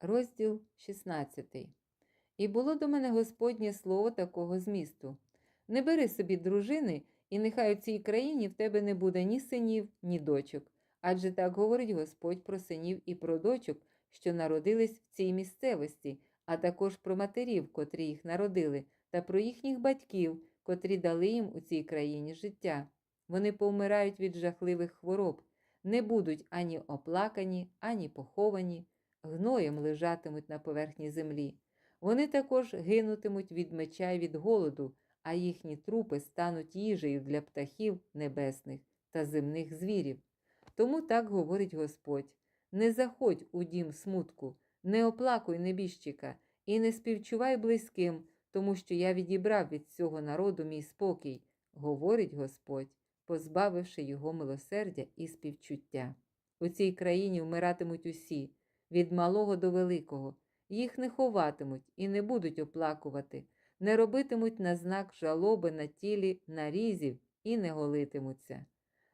Розділ 16. І було до мене Господнє слово такого змісту: Не бери собі дружини, і нехай у цій країні в тебе не буде ні синів, ні дочок. Адже так говорить Господь про синів і про дочок, що народились в цій місцевості, а також про матерів, котрі їх народили, та про їхніх батьків, котрі дали їм у цій країні життя. Вони повмирають від жахливих хвороб, не будуть ані оплакані, ані поховані, гноєм лежатимуть на поверхні землі. Вони також гинутимуть від меча й від голоду, а їхні трупи стануть їжею для птахів небесних та земних звірів. Тому так говорить Господь: не заходь у дім смутку, не оплакуй небіжчика і не співчувай близьким, тому що я відібрав від цього народу мій спокій, говорить Господь, позбавивши його милосердя і співчуття. У цій країні вмиратимуть усі, від малого до великого, їх не ховатимуть і не будуть оплакувати, не робитимуть на знак жалоби на тілі нарізів і не голитимуться.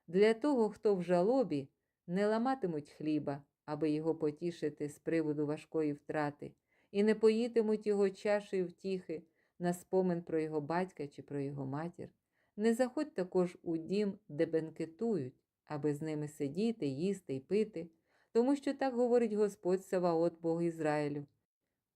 Для того, хто в жалобі, не ламатимуть хліба, аби його потішити з приводу важкої втрати, і не поїтимуть його чашею втіхи на спомин про його батька чи про його матір. Не заходь також у дім, де бенкетують, аби з ними сидіти, їсти й пити, тому що так говорить Господь Саваот Бог Ізраїлю.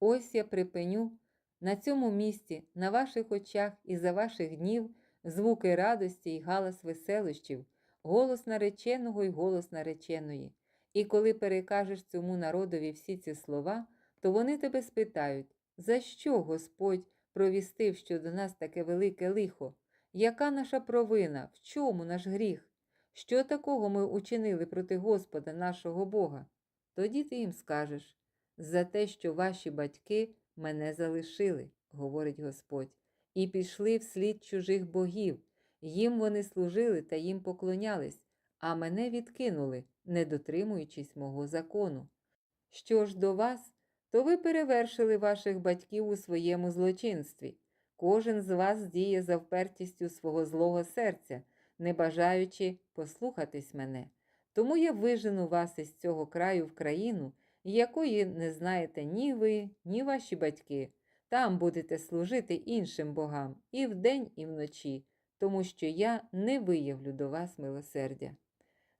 Ось я припиню на цьому місці, на ваших очах і за ваших днів звуки радості й галас веселощів, голос нареченого й голос нареченої. І коли перекажеш цьому народові всі ці слова, то вони тебе спитають, за що Господь провістив щодо нас таке велике лихо? Яка наша провина? В чому наш гріх? Що такого ми учинили проти Господа нашого Бога? Тоді ти їм скажеш за те, що ваші батьки мене залишили, говорить Господь, і пішли вслід чужих богів. Їм вони служили та їм поклонялись, а мене відкинули, не дотримуючись мого закону. Що ж до вас, то ви перевершили ваших батьків у своєму злочинстві. Кожен з вас діє за впертістю свого злого серця, не бажаючи послухатись мене. Тому я вижену вас із цього краю в країну, якої не знаєте ні ви, ні ваші батьки. Там будете служити іншим богам і вдень, і вночі, тому що я не виявлю до вас милосердя.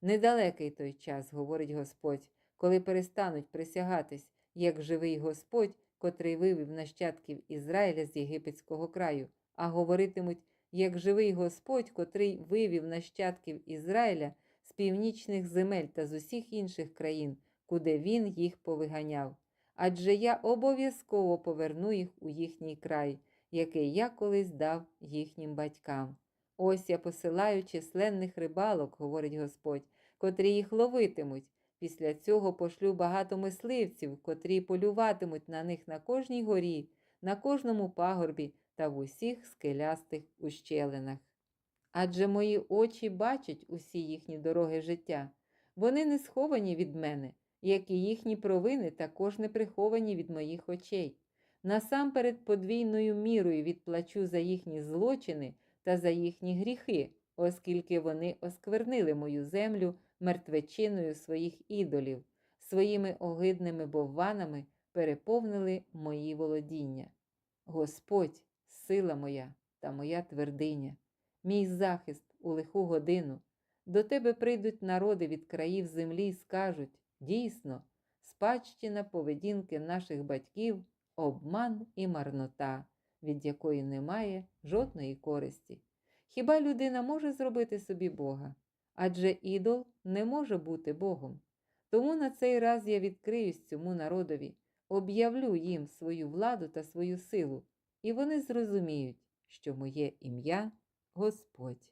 Недалекий той час, говорить Господь, коли перестануть присягатись, як живий Господь, котрий вивів нащадків Ізраїля з єгипетського краю, а говоритимуть, як живий Господь, котрий вивів нащадків Ізраїля з північних земель та з усіх інших країн, куди він їх повиганяв. Адже я обов'язково поверну їх у їхній край, який я колись дав їхнім батькам. Ось я посилаю численних рибалок, говорить Господь, котрі їх ловитимуть. Після цього пошлю багато мисливців, котрі полюватимуть на них на кожній горі, на кожному пагорбі та в усіх скелястих ущелинах. Адже мої очі бачать усі їхні дороги життя, вони не сховані від мене, як і їхні провини також не приховані від моїх очей. Насамперед подвійною мірою відплачу за їхні злочини та за їхні гріхи, оскільки вони осквернили мою землю мертвечиною своїх ідолів, своїми огидними бовванами переповнили мої володіння. Господь, сила моя та моя твердиня, мій захист у лиху годину. До тебе прийдуть народи від країв землі і скажуть дійсно, спадщина поведінки наших батьків, обман і марнота, від якої немає жодної користі. Хіба людина може зробити собі Бога? Адже ідол не може бути Богом. Тому на цей раз я відкриюсь цьому народові, об'явлю їм свою владу та свою силу, і вони зрозуміють, що моє ім'я Господь.